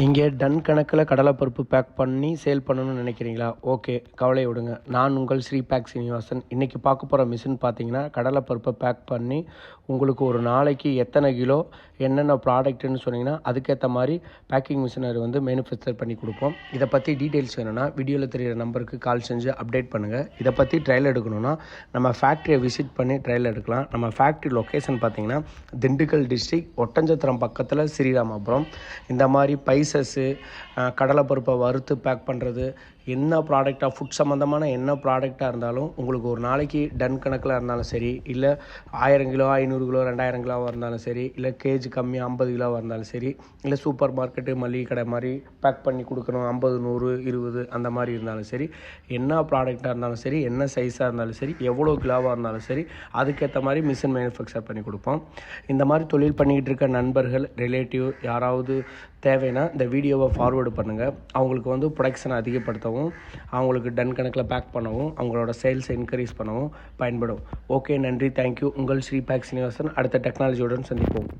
நீங்கள் டன் கணக்கில் கடலைப்பருப்பு பேக் பண்ணி சேல் பண்ணணும்னு நினைக்கிறீங்களா? ஓகே கவலை விடுங்க. நான் உங்கள் ஸ்ரீ பேக் சீனிவாசன். இன்றைக்கி பார்க்க போகிற மிஷின் பார்த்தீங்கன்னா கடலைப்பருப்பை பேக் பண்ணி உங்களுக்கு ஒரு நாளைக்கு எத்தனை கிலோ என்னென்ன ப்ராடக்ட்டுன்னு சொன்னீங்கன்னா அதுக்கேற்ற மாதிரி பேக்கிங் மிஷினரி வந்து மேனுஃபேக்சர் பண்ணி கொடுப்போம். இதை பற்றி டீட்டெயில்ஸ் வேணும்னா வீடியோவில் தெரிகிற நம்பருக்கு கால் செஞ்சு அப்டேட் பண்ணுங்கள் இதை பற்றி ட்ரையல் எடுக்கணும்னா நம்ம ஃபேக்ட்ரியை விசிட் பண்ணி ட்ரையல் எடுக்கலாம். நம்ம ஃபேக்ட்ரி லொக்கேஷன் பார்த்தீங்கன்னா திண்டுக்கல் டிஸ்ட்ரிக் ஒட்டஞ்சத்திரம் பக்கத்தில் ஸ்ரீராமபுரம். இந்த மாதிரி பைசஸ்ஸு கடலைப்பருப்பை வறுத்து பேக் பண்ணுறது என்ன ப்ராடக்டாக ஃபுட் சம்மந்தமான என்ன ப்ராடக்டாக இருந்தாலும் உங்களுக்கு ஒரு நாளைக்கு டன் கணக்கில் இருந்தாலும் சரி இல்லை ஆயிரம் கிலோ ஐநூறு கிலோ ரெண்டாயிரம் கிலோவாக இருந்தாலும் சரி இல்லை கேஜி கம்மியாக ஐம்பது கிலோவாக இருந்தாலும் சரி இல்லை சூப்பர் மார்க்கெட்டு மளிகை கடை மாதிரி பேக் பண்ணி கொடுக்கணும் ஐம்பது நூறு இருபது அந்த மாதிரி இருந்தாலும் சரி என்ன ப்ராடக்டாக இருந்தாலும் சரி என்ன சைஸாக இருந்தாலும் சரி எவ்வளோ கிலோவாக இருந்தாலும் சரி அதுக்கேற்ற மாதிரி மிஷின் மேனுஃபேக்சர் பண்ணி கொடுப்போம். இந்த மாதிரி தொழில் பண்ணிக்கிட்டு இருக்க நண்பர்கள் ரிலேட்டிவ் யாராவது தேவைன்னா இந்த வீடியோவை ஃபார்வேர்டு பண்ணுங்கள் அவங்களுக்கு வந்து ப்ரொடக்ஷனை அதிகப்படுத்தவும் அவங்களுக்கு டன் கணக்கில் பேக் பண்ணவும் அவங்களோட சேல்ஸை இன்க்ரீஸ் பண்ணவும் பயன்படும். ஓகே நன்றி. தேங்க்யூ உங்கள் ஸ்ரீ பேக் சீனிவாசன். அடுத்த டெக்னாலஜியுடன் சந்திப்போம்.